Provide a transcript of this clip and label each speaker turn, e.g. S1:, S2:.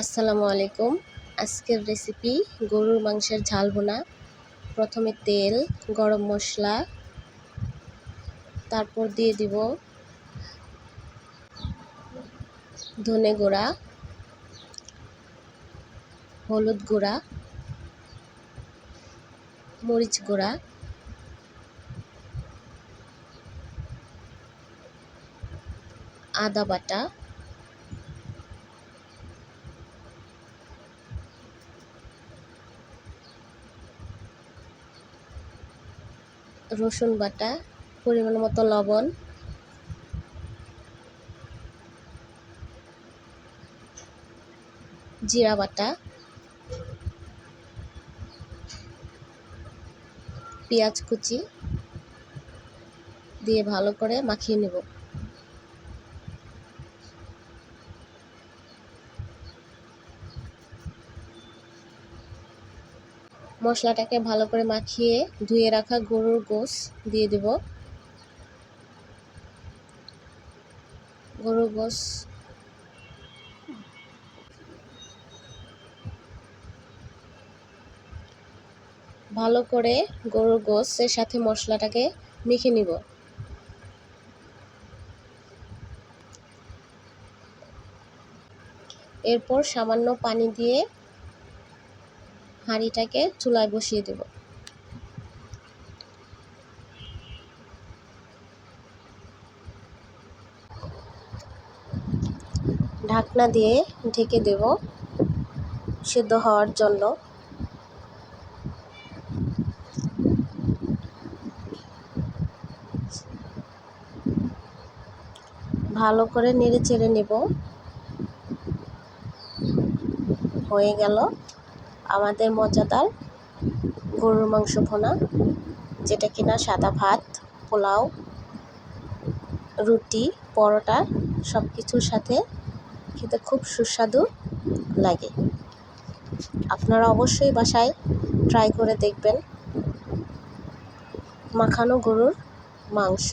S1: আসসালামু আলাইকুম। আজকের রেসিপি গরুর মাংসের ঝাল বোনা প্রথমে তেল, গরম মশলা। তারপর দিয়ে দিব ধনে গুঁড়া, হলুদ গুঁড়া, মরিচ গুঁড়া। আদা বাটা। রসুন বাটা পরিমাণ মতো লবণ। জিরা বাটা। পেঁয়াজ কুচি। দিয়ে ভালো করে মাখিয়ে নেব। মশলাটাকে ভালো করে মাখিয়ে ধুয়ে রাখা গরুর গোস দিয়ে দেব। গরুর গোস ভালো করে গরুর গোসের সাথে মশলাটাকে মেখে নিব। এরপর সামান্য পানি দিয়ে হাঁড়িটাকে চুলায় বসিয়ে দেব। ঢাকনা দিয়ে ঢেকে দেব সিদ্ধ হওয়ার জন্য। ভালো করে নেড়ে চেড়ে নেব। হয়ে গেল। আমাদের মজাদার গরুর মাংস ভোনা, যেটা কিনা সাদা ভাত, পোলাও, রুটি, পরোটা সব কিছুর সাথে খেতে খুব সুস্বাদু লাগে। আপনারা অবশ্যই বাসায় ট্রাই করে দেখবেন মাখানো গরুর মাংস।